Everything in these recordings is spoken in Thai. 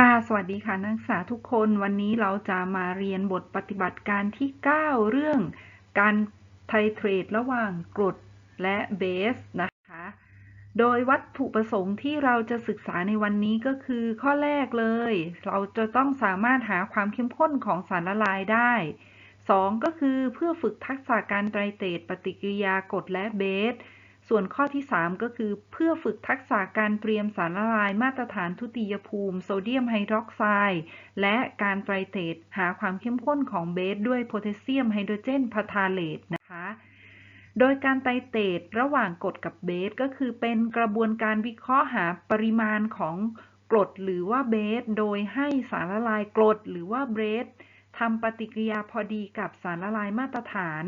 ค่ะ สวัสดีค่ะ นักศึกษาทุกคน วันนี้เราจะมาเรียนบทปฏิบัติการที่ 9 เรื่องการไทเทรดระหว่างกรดและเบสนะคะ โดยวัตถุประสงค์ที่เราจะศึกษาในวันนี้ก็คือข้อแรกเลย เราจะต้องสามารถหาความเข้มข้นของสารละลายได้ 2 ก็คือเพื่อฝึกทักษะการไตรเตรดปฏิกิริยากรดและเบส ส่วนข้อที่ 3 ก็คือ เพื่อฝึกทักษะการเตรียมสารละลายมาตรฐานทุติยภูมิ โซเดียมไฮดรอกไซด์และการไตรเตรดหาความเข้มข้นของเบสด้วยโพแทสเซียมไฮโดรเจนพาทาเลตนะคะ โดยการไตรเตรดระหว่างกรดกับเบสก็คือเป็นกระบวนการวิเคราะห์หาปริมาณของกรดหรือว่าเบส โดยให้สารละลายกรดหรือว่าเบสทำปฏิกิริยาพอดีกับสารละลายมาตรฐาน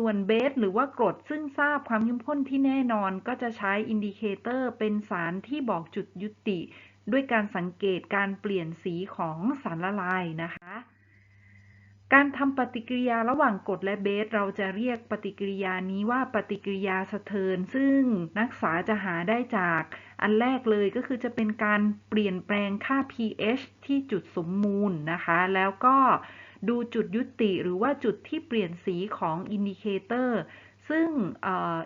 ส่วนเบสหรือว่ากรดซึ่งทราบความเข้มข้นที่แน่นอนก็จะใช้อินดิเคเตอร์เป็นสารที่บอกจุดยุติ ด้วยการสังเกตการเปลี่ยนสีของสารละลายนะคะ การทำปฏิกิริยาระหว่างกรดและเบส เราจะเรียกปฏิกิริยานี้ว่าปฏิกิริยาสะเทิน ซึ่งนักศึกษาจะหาได้จากอันแรกเลยก็คือจะเป็นการเปลี่ยนแปลงค่า pH ที่จุดสมมูลนะคะ แล้วก็ ดูจุดยุติหรือว่าจุดที่เปลี่ยนสีของอินดิเคเตอร์ซึ่ง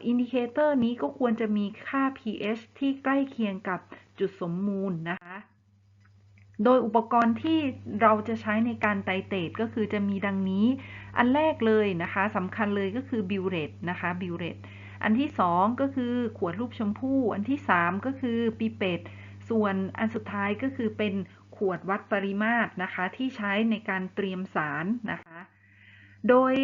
อินดิเคเตอร์นี้ก็ควรจะมีค่า pH ที่ใกล้เคียงกับจุดสมมูลนะคะ โดยอุปกรณ์ที่เราจะใช้ในการไตเตรดก็คือจะมีดังนี้ อันแรกเลยนะคะสำคัญเลยก็คือบิวเรตนะคะบิวเรตอันที่ 2 ก็คือขวดรูปชมพู่ อันที่ 3 ก็คือปีเป็ด ส่วนอันสุดท้ายก็คือเป็น วดวัดปริมาตรนะคะที่ใช้ในการเตรียมสารนะคะ โดย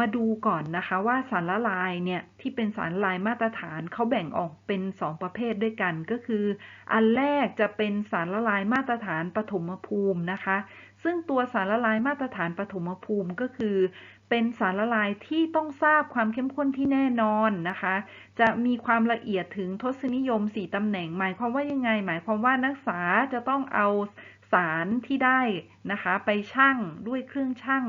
มาดูก่อนนะคะว่าสารละลายเนี่ยที่เป็นสารละลายมาตรฐานเขาแบ่งออกเป็น 2 ประเภทด้วยกัน ก็คือ อันแรกจะเป็นสารละลายมาตรฐานปฐมภูมินะคะ ซึ่งตัวสารละลายมาตรฐานปฐมภูมิก็คือ เป็นสารละลายที่ต้องทราบความเข้มข้นที่แน่นอนนะคะ จะมีความละเอียดถึงทศนิยม 4ตำแหน่ง หมายความว่ายังไง หมายความว่านักศึกษาจะต้องเอาสารที่ได้นะคะ ไปชั่งด้วยเครื่องชั่ง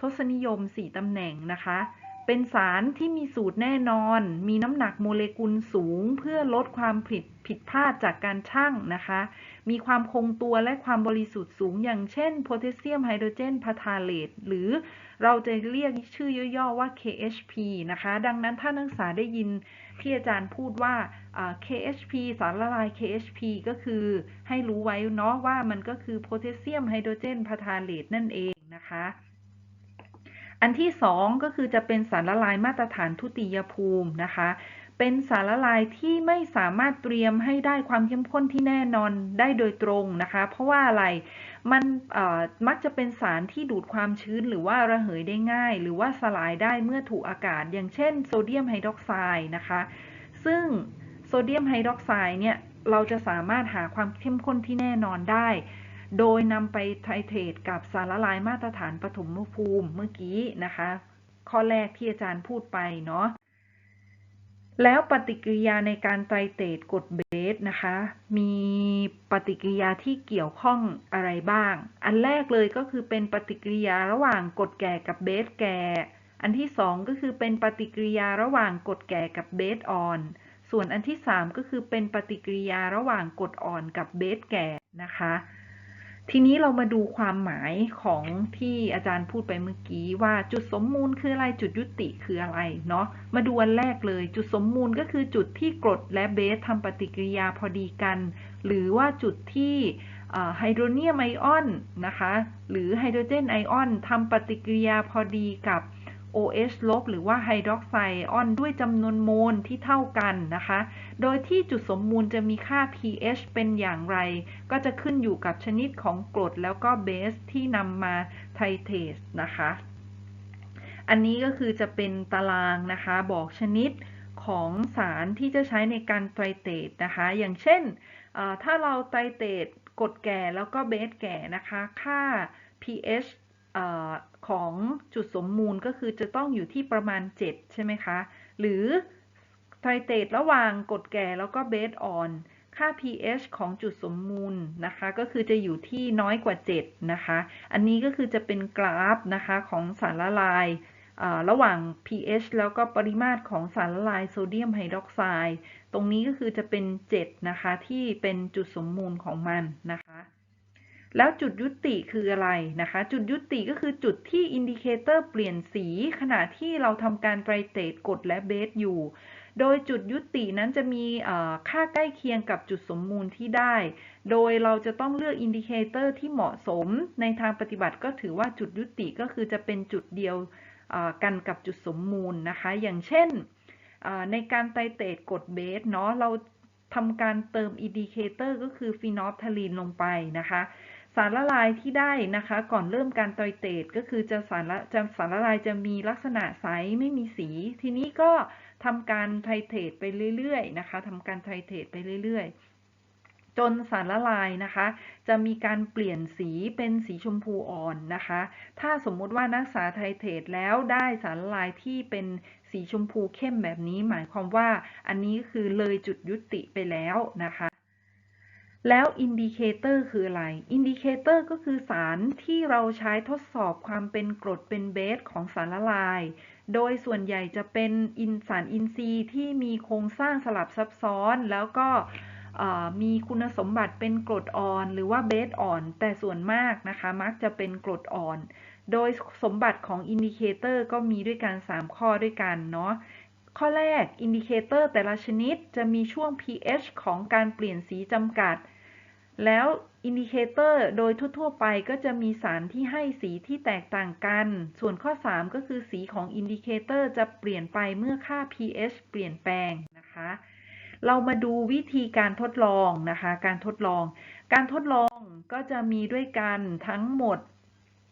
ทศนิยม 4ตำแหน่งนะคะ เป็นสารที่มีสูตรแน่นอน มีน้ำหนักโมเลกุลสูง เพื่อลดความผิดผิดพลาดจากการชั่งนะคะ มีความคงตัวและความบริสุทธิ์สูง อย่างเช่นโพแทสเซียมไฮโดรเจนพาทาเลตหรือเราจะเรียกชื่อย่อๆว่า KHP นะคะ ดังนั้นถ้านักศึกษาได้ยินที่อาจารย์พูดว่า KHP สารละลาย KHP ก็คือให้รู้ไว้เนาะว่ามันก็คือโพแทสเซียมไฮโดรเจนพาทาเลตนั่นเองนะคะ อันที่สองก็คือจะเป็นสารละลายมาตรฐานทุติยภูมินะคะ เป็นสารละลายที่ไม่สามารถเตรียมให้ได้ความเข้มข้นที่แน่นอนได้โดยตรงนะคะ เพราะว่าอะไรมันมักจะเป็นสารที่ดูดความชื้นหรือว่าระเหยได้ง่าย หรือว่าสลายได้เมื่อถูกอากาศ อย่างเช่นโซเดียมไฮดรอกไซด์นะคะ ซึ่งโซเดียมไฮดรอกไซด์เนี่ยเราจะสามารถหาความเข้มข้นที่แน่นอนได้ โดยนำไปไทเทรดกับสารละลายมาตรฐานปฐมภูมิเมื่อกี้นะคะ ข้อแรกที่อาจารย์พูดไปเนาะแล้วปฏิกิริยาในการไตรเตรดกรดเบสนะคะ มีปฏิกิริยาที่เกี่ยวข้องอะไรบ้าง อันแรกเลยก็คือเป็นปฏิกิริยาระหว่างกรดแก่กับเบสแก่ อันที่สองก็คือเป็นปฏิกิริยาระหว่างกรดแก่กับเบสอ่อน ส่วนอันที่สามก็คือเป็นปฏิกิริยาระหว่างกรดอ่อนกับเบสแก่นะคะ ทีนี้เรามาดูความหมายของที่อาจารย์พูดไปเมื่อกี้ว่าจุดสมมูลคืออะไรจุดยุติคืออะไรเนาะมาดูอันแรกเลย จุดสมมูลก็คือจุดที่กรดและเบสทำปฏิกิริยาพอดีกัน หรือว่าจุดที่ไฮโดรเนียมไอออนนะคะ หรือไฮโดรเจนไอออนทำปฏิกิริยาพอดีกับ OH ลบหรือว่าไฮดรอกไซด์ออนด้วยจำนวนโมลที่เท่ากันนะคะ โดยที่จุดสมมูลจะมีค่า pH เป็นอย่างไร ก็จะขึ้นอยู่กับชนิดของกรดแล้วก็เบสที่นำมาไทเทสนะคะ อันนี้ก็คือจะเป็นตารางนะคะบอกชนิดของสารที่จะใช้ในการไตรเตรดนะคะ อย่างเช่น ถ้าเราไตรเตรดกรดแก่แล้วก็เบสแก่นะคะ ค่า pH ของจุดสมมูลก็คือจะต้องอยู่ที่ประมาณ 7 ใช่ไหมคะ หรือไทเตตระหว่างกดแก่แล้วก็เบสอ่อนค่า pH ของจุดสมมูลนะคะ ก็คือจะอยู่ที่น้อยกว่า 7 นะคะ อันนี้ก็คือจะเป็นกราฟนะคะของสารละลายระหว่าง pH แล้วก็ปริมาตรของสารละลายโซเดียมไฮดรอกไซด์ ตรงนี้ก็คือจะเป็น 7 นะคะ ที่เป็นจุดสมมูลของมันนะคะ แล้วจุดยุติคืออะไรนะคะ จุดยุติก็คือจุดที่อินดิเคเตอร์เปลี่ยนสี ขณะที่เราทำการไตรเตรดกดและเบสอยู่ โดยจุดยุตินั้นจะมีค่าใกล้เคียงกับจุดสมมูลที่ได้ โดยเราจะต้องเลือกอินดิเคเตอร์ที่เหมาะสม ในทางปฏิบัติก็ถือว่าจุดยุติก็คือจะเป็นจุดเดียวกันกับจุดสมมูลนะคะ อย่างเช่นในการไตรเตรดกดเบสเนาะเราทำการเติมอินดิเคเตอร์ก็คือฟีนอลทาลีนลงไปนะคะ สารละลายที่ได้นะคะ ก่อนเริ่มการไตรเตดก็คือจะสารละจะสารละลายจะมีลักษณะใสไม่มีสี ทีนี้ก็ทำการไทเทรดไปเรื่อยๆนะคะทำการไทเทรดไปเรื่อยๆ จนสารละลายนะคะ จะมีการเปลี่ยนสีเป็นสีชมพูอ่อนนะคะ ถ้าสมมุติว่านักศึกษาไทเทรดแล้วได้สารละลายที่เป็นสีชมพูเข้มแบบนี้ หมายความว่าอันนี้คือเลยจุดยุติไปแล้วนะคะ แล้วอินดิเคเตอร์คืออะไร อินดิเคเตอร์ก็คือสารที่เราใช้ทดสอบความเป็นกรดเป็นเบสของสารละลาย โดยส่วนใหญ่จะเป็นอินสารอินทรีย์ที่มีโครงสร้างสลับซับซ้อน แล้วก็มีคุณสมบัติเป็นกรดอ่อน หรือว่าเบสอ่อน แต่ส่วนมากนะคะมักจะเป็นกรดอ่อน โดยสมบัติของอินดิเคเตอร์ก็มีด้วยกัน 3 ข้อด้วยกันเนาะข้อแรกอินดิเคเตอร์แต่ละชนิดจะมีช่วง pH ของการเปลี่ยนสีจำกัด แล้วอินดิเคเตอร์โดยทั่วๆไปก็จะมีสารที่ให้สีที่แตกต่างกัน ส่วนข้อ 3 ก็คือสีของอินดิเคเตอร์จะเปลี่ยนไปเมื่อค่า pH เปลี่ยนแปลงนะคะ เรามาดูวิธีการทดลองนะคะ การทดลอง การทดลองก็จะมีด้วยกันทั้งหมด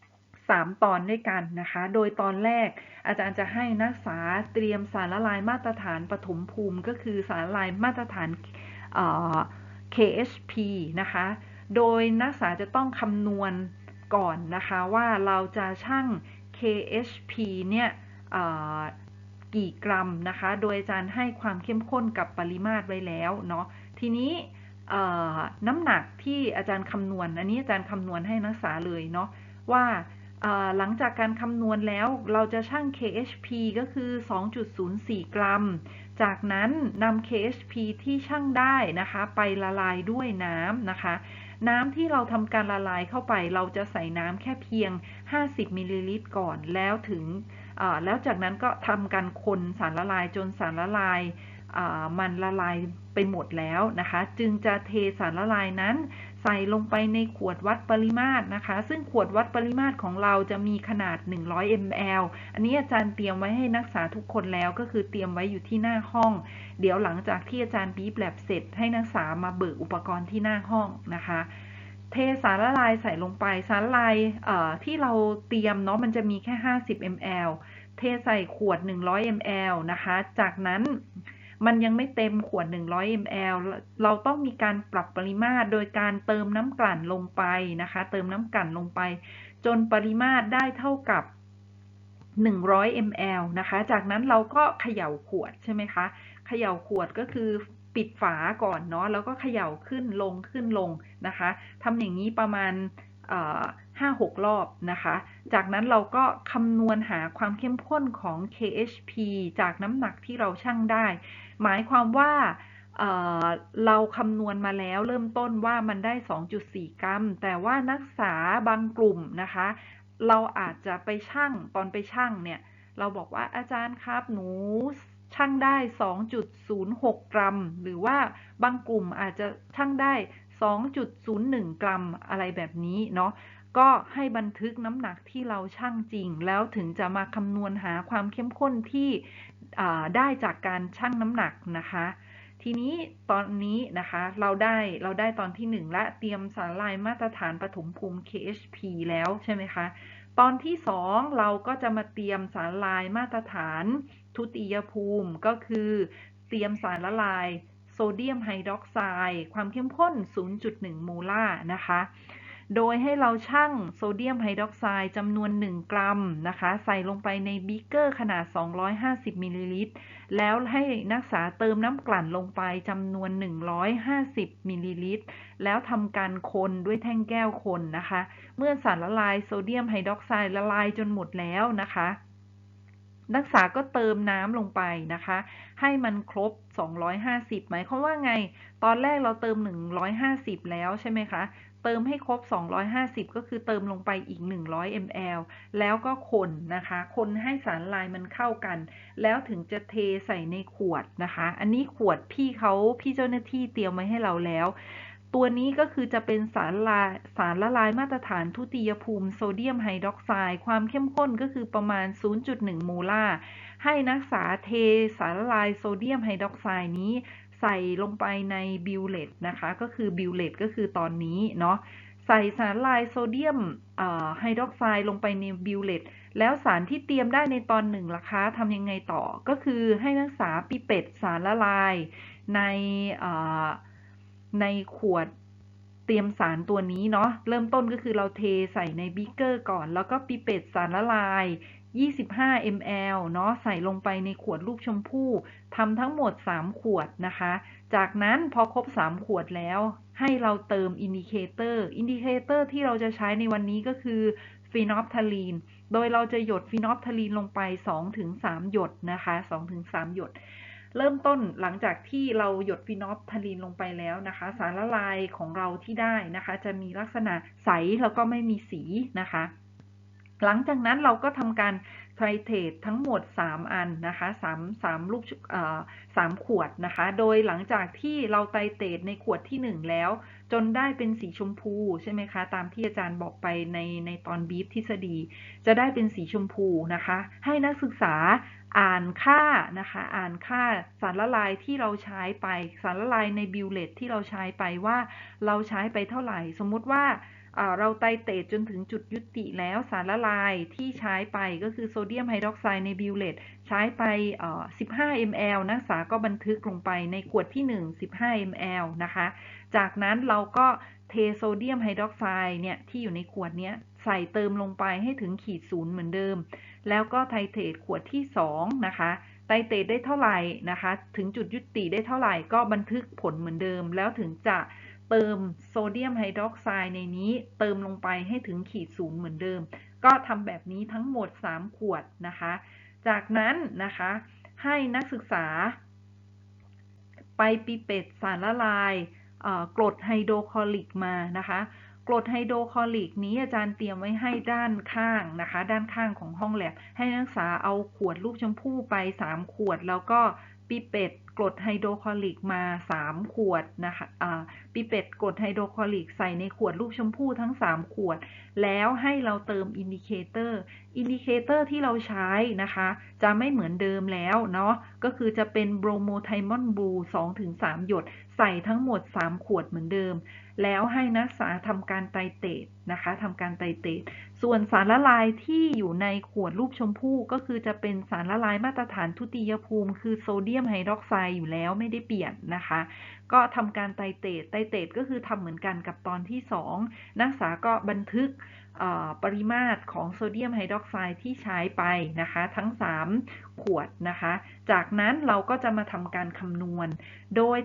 3 ตอนด้วยกันนะคะ โดยตอนแรกอาจารย์จะให้นักศึกษาเตรียมสารละลายมาตรฐานปฐมภูมิ ก็คือสารละลายมาตรฐาน KHP นะคะ โดยนักศึกษาจะต้องคำนวณก่อนนะคะว่าเราจะชั่ง KHP เนี่ยกี่กรัมนะคะ โดยอาจารย์ให้ความเข้มข้นกับปริมาตรไว้แล้วเนาะ ทีนี้น้ำหนักที่อาจารย์คำนวณ อันนี้อาจารย์คำนวณให้นักศึกษาเลยเนาะว่าหลังจากการคำนวณแล้วเราจะชั่ง KHP ก็คือ 2.04 กรัม จากนั้นนำ KHP ที่ชั่งได้นะคะ ไปละลายด้วยน้ำนะคะ น้ำที่เราทำการละลายเข้าไป เราจะใส่น้ำแค่เพียง 50มิลลิลิตรก่อนแล้วถึงแล้วจากนั้นก็ทำการคนสารละลายจนสารละลายมันละลายไปหมดแล้วนะคะ จึงจะเทสารละลายนั้น ใส่ลงไปในขวดวัดปริมาตรนะคะ ซึ่งขวดวัดปริมาตรของเราจะมีขนาด 100 ml อันนี้อาจารย์เตรียมไว้ให้นักศึกษาทุกคนแล้วก็คือเตรียมไว้อยู่ที่หน้าห้อง เดี๋ยวหลังจากที่อาจารย์บีบแลบเสร็จ ให้นักศึกษามาเบิกอุปกรณ์ที่หน้าห้องนะคะเทสารละลายใส่ลงไปสารละลายที่เราเตรียมเนาะมันจะมีแค่ 50 ml เทใส่ขวด 100 ml นะคะ จากนั้น มันยังไม่เต็มขวด 100 ml เราต้องมีการปรับปริมาตร โดยการเติมน้ำกลั่นลงไปนะคะ เติมน้ำกลั่นลงไป จนปริมาตรได้เท่ากับ 100 ml นะคะ จากนั้นเราก็เขย่าขวดใช่ไหมคะ เขย่าขวดก็คือปิดฝาก่อนเนาะ แล้วก็เขย่าขึ้นลงขึ้นลงนะคะทำอย่างนี้ประมาณห้าหกรอบนะคะ จากนั้นเราก็คำนวณหาความเข้มข้นของ KHP จากน้ำหนักที่เราชั่งได้ หมายความว่าเราคำนวณมาแล้วเริ่มต้นว่ามันได้ 2.4 กรัม แต่ว่านักศึกษาบางกลุ่มนะคะ เราอาจจะไปชั่งตอนไปชั่งเนี่ย เราบอกว่าอาจารย์ครับหนูชั่งได้ 2.06 กรัม หรือว่าบางกลุ่มอาจจะชั่งได้ 2.01 กรัมอะไรแบบนี้เนาะก็ให้บันทึกน้ำหนักที่เราชั่งจริง แล้วถึงจะมาคำนวณหาความเข้มข้นที่ ได้จากการชั่งน้ำหนักนะคะ ทีนี้ตอนนี้นะคะเราได้เราได้ตอนที่ 1 และเตรียมสารลายมาตรฐานปฐมภูมิ KHP แล้วใช่ไหมคะ ตอนที่ 2 เราก็จะมาเตรียมสารลายมาตรฐานทุติยภูมิก็คือเตรียมสารละลายโซเดียมไฮดรอกไซด์ความเข้มข้น 0.1 โมลาร์นะคะ โดยให้เราชั่งโซเดียมไฮดรอกไซด์จำนวน 1 กรัมนะคะ ใส่ลงไปในบิ๊กเกอร์ขนาด 250มิลลิลิตร แล้วให้นักศึกษาเติมน้ำกลั่นลงไปจำนวน 150มิลลิลิตร แล้วทำการคนด้วยแท่งแก้วคนนะคะ เมื่อสารละลายโซเดียมไฮดรอกไซด์ละลายจนหมดแล้วนะคะนักศึกษาก็เติมน้ำลงไปนะคะ ให้มันครบ 250 หมายความว่าไง ตอนแรกเราเติม 150 แล้วใช่ไหมคะ เติมให้ครบ 250 ก็คือเติมลงไปอีก 100 ml แล้วก็คนนะคะ คนให้สารละลายมันเข้ากัน แล้วถึงจะเทใส่ในขวดนะคะ อันนี้ขวดพี่เขาพี่เจ้าหน้าที่เตรียมไว้ให้เราแล้ว ตัวนี้ก็คือจะเป็นสารละลายสารละลายมาตรฐานทุติยภูมิโซเดียมไฮดรอกไซด์ความเข้มข้นก็คือประมาณ 0.1 โมลาร์ให้นักศึกษาเทสารละลายโซเดียมไฮดรอกไซด์นี้ ใส่ลงไปในบิวเลตนะคะ ก็คือบิวเลตก็คือตอนนี้เนาะใส่สารละลายโซเดียมไฮดรอกไซด์ลงไปในบิวเลตแล้วสารที่เตรียมได้ในตอนหนึ่งล่ะคะทำยังไงต่อก็คือให้นักศึกษาปิเป็ดสารละลายในในขวดเตรียมสารตัวนี้เนาะเริ่มต้นก็คือเราเทใส่ในบิ๊กเกอร์ก่อน แล้วก็ปิเป็ดสารละลาย 25 ml เนาะใส่ลงไปในขวดรูปชมพู่ทำทั้งหมด 3 ขวดนะคะ จากนั้นพอครบ 3 ขวดแล้ว ให้เราเติมอินดิเคเตอร์อินดิเคเตอร์ที่เราจะใช้ในวันนี้ก็คือฟีนอลทาลีนโดยเราจะหยดฟีนอลทาลีนลงไป 2-3 หยดนะคะ2-3 หยด เริ่มต้นหลังจากที่เราหยดฟีนอลทาลีนลงไปแล้วนะคะ สารละลายของเราที่ได้นะคะ จะมีลักษณะใสแล้วก็ไม่มีสีนะคะ หลังจากนั้นเราก็ทำการไทรเทตทั้งหมด 3 อันนะคะ3 3ลูกสามขวดนะคะ โดยหลังจากที่เราไตรเตตในขวดที่ 1 แล้ว จนได้เป็นสีชมพูใช่ไหมคะ ตามที่อาจารย์บอกไปในในตอนบีฟทฤษฎี จะได้เป็นสีชมพูนะคะ ให้นักศึกษาอ่านค่านะคะ อ่านค่าสารละลายที่เราใช้ไป สารละลายในบิวเลตที่เราใช้ไปว่าเราใช้ไปเท่าไหร่ สมมุติว่า เราไตเตตจนถึงจุดยุติแล้วสารละลายที่ใช้ไปก็คือโซเดียมไฮดรอกไซด์ในบิวเลตใช้ไป 15 ml นักศึกษาก็บันทึกลงไปในขวดที่ 1 15 ml นะคะ จากนั้นเราก็เทโซเดียมไฮดรอกไซด์เนี่ยที่อยู่ในขวดนี้ใส่เติมลงไปให้ถึงขีดศูนย์เหมือนเดิม แล้วก็ไทเทตขวดที่ 2 นะคะไตเตตได้เท่าไหร่นะคะ ถึงจุดยุติได้เท่าไหร่ก็บันทึกผลเหมือนเดิม แล้วถึงจะ เติมโซเดียมไฮดรอกไซด์ในนี้เติมลงไปให้ถึงขีดศูนย์เหมือนเดิม ก็ทำแบบนี้ทั้งหมด 3 ขวดนะคะ จากนั้นนะคะให้นักศึกษา ไปปิเป็ดสารละลายกรดไฮโดรคลอริกมานะคะกรดไฮโดรคลอริกนี้อาจารย์เตรียมไว้ให้ด้านข้างนะคะ ด้านข้างของห้องแลบให้นักศึกษาเอาขวดลูกชมพู่ไป 3 ขวด แล้วก็ปิเป็ด กรดไฮโดรคลอริกมา 3 ขวดนะคะปิเป็ดกรดไฮโดรคลอริกใส่ในขวดลูกชมพู่ทั้ง 3 ขวด แล้วให้เราเติมอินดิเคเตอร์ อินดิเคเตอร์ที่เราใช้นะคะ จะไม่เหมือนเดิมแล้วเนาะ ก็คือจะเป็นโบรโมไทมอนบลู2-3 หยด ใส่ทั้งหมด 3 ขวดเหมือนเดิม แล้วให้นักศึกษาทำการไตเตตนะคะทำการไตเตตส่วนสารละลายที่อยู่ในขวดรูปชมพู่ก็คือจะเป็นสารละลายมาตรฐานทุติยภูมิ คือโซเดียมไฮดรอกไซด์อยู่แล้วไม่ได้เปลี่ยนนะคะ ก็ทำการไตเตตไตเตตก็คือทำเหมือนกันกับตอนที่ 2 นักศึกษาก็บันทึกปริมาตรของโซเดียมไฮดรอกไซด์ที่ใช้ไปนะคะ ทั้ง 3 ขวดนะคะ จากนั้นเราก็จะมาทำการคำนวณ โดย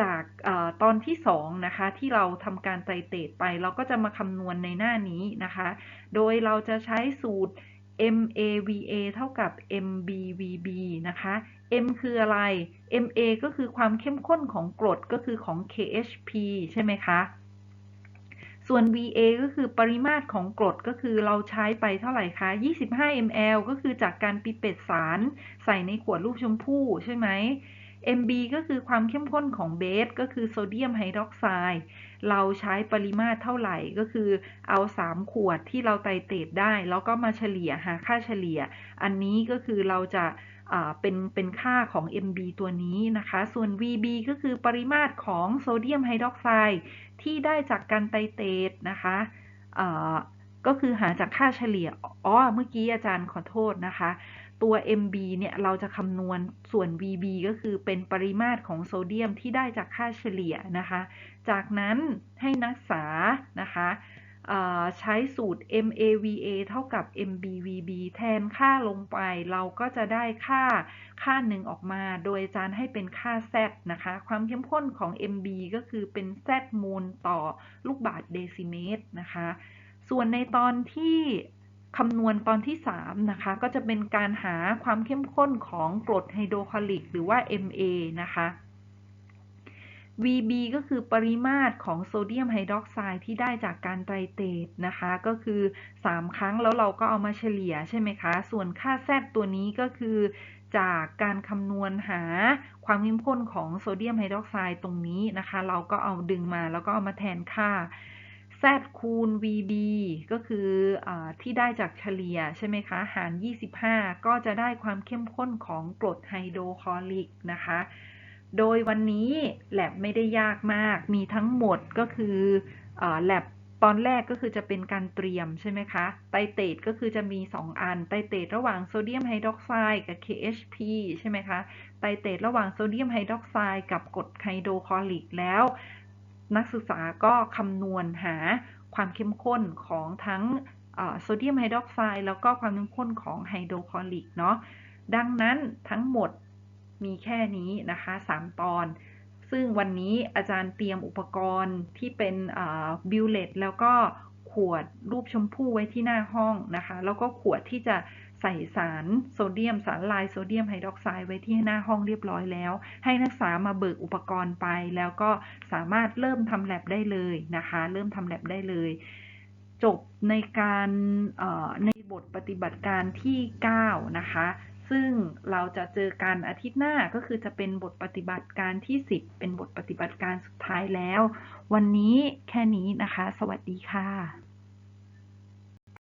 จากอตอนที่2นะคะที่เราทำการไตเตตไป เราก็จะมาคำนวณในหน้านี้นะคะ โดยเราจะใช้สูตร MAVA เท่ากับ MBVB นะคะ M คืออะไร MA ก็คือความเข้มข้นของกรดก็คือของ KHP ใช่ไหมคะ ส่วน VA ก็คือปริมาตรของกรดก็คือเราใช้ไปเท่าไหร่คะ 25 ml ก็คือจากการปิเป็ดสารใส่ในขวดรูปชมพู่ใช่ไหม MB ก็คือความเข้มข้นของเบสก็คือโซเดียมไฮดรอกไซด์เราใช้ปริมาตรเท่าไหร่ก็คือเอา 3 ขวดที่เราไตเตตได้ แล้วก็มาเฉลี่ยหาค่าเฉลี่ย อันนี้ก็คือเราจะเป็นเป็นค่าของ MB ตัวนี้นะคะ ส่วน VB ก็คือปริมาตรของโซเดียมไฮดรอกไซด์ที่ได้จากการไตเตตนะคะก็คือหาจากค่าเฉลี่ย อ๋อ เมื่อกี้อาจารย์ขอโทษนะคะ ตัว MB เนี่ยเราจะคำนวณส่วน VB ก็คือเป็นปริมาตรของโซเดียมที่ได้จากค่าเฉลี่ยนะคะ จากนั้นให้นักศึกษานะคะใช้สูตร MAVA เท่ากับ MBVB แทนค่าลงไป เราก็จะได้ค่าค่าหนึ่งออกมา โดยอาจารย์ให้เป็นค่า Z นะคะ ความเข้มข้นของ MB ก็คือเป็น Z มูลต่อลูกบาศก์เดซิเมตรนะคะ ส่วนในตอนที่ คำนวณตอนที่ 3 นะคะ ก็จะเป็นการหาความเข้มข้นของกรดไฮโดรคลอริก หรือว่า MA นะคะ VB ก็คือปริมาตรของโซเดียมไฮดรอกไซด์ที่ได้จากการไตรเตรตนะคะ ก็คือ 3 ครั้งแล้วเราก็เอามาเฉลี่ยใช่ไหมคะ ส่วนค่า Z ตัวนี้ก็คือจากการคำนวณหาความเข้มข้นของโซเดียมไฮดรอกไซด์ตรงนี้นะคะ เราก็เอาดึงมาแล้วก็เอามาแทนค่า Z คูณ VB ก็คืออที่ได้จากเฉลี่ยใช่ไหมคะ หาร 25 ก็จะได้ความเข้มข้นของกรดไฮโดรคลอริกนะคะ โดยวันนี้แลบไม่ได้ยากมาก มีทั้งหมดก็คือแลบตอนแรกก็คือจะเป็นการเตรียมใช่ไหมคะ ไตเตตก็คือจะมี 2 อัน ไตเตตระหว่างโซเดียมไฮดรอกไซด์กับ KHP ใช่ไหมคะ ไตเตตระหว่างโซเดียมไฮดรอกไซด์กับกรดไฮโดรคลอริกแล้ว นักศึกษาก็คำนวณหาความเข้มข้นของทั้งโซเดียมไฮดรอกไซด์แล้วก็ความเข้มข้นของไฮโดรคลอริกเนาะดังนั้นทั้งหมดมีแค่นี้นะคะ 3 ตอน ซึ่งวันนี้อาจารย์เตรียมอุปกรณ์ที่เป็นบิวเลตแล้วก็ ขวดรูปชมพู่ไว้ที่หน้าห้องนะคะ แล้วก็ขวดที่จะใส่สารโซเดียม สารลายโซเดียมไฮดรอกไซด์ไว้ที่หน้าห้องเรียบร้อยแล้ว ให้นักศึกษามาเบิกอุปกรณ์ไป แล้วก็สามารถเริ่มทำแลบได้เลยนะคะ เริ่มทำแลบได้เลย จบในการในบทปฏิบัติการที่ 9 นะคะ ซึ่งเราจะเจอกันอาทิตย์หน้าก็คือจะเป็นบทปฏิบัติการที่ 10 เป็นบทปฏิบัติการสุดท้ายแล้ว วันนี้แค่นี้นะคะ สวัสดีค่ะ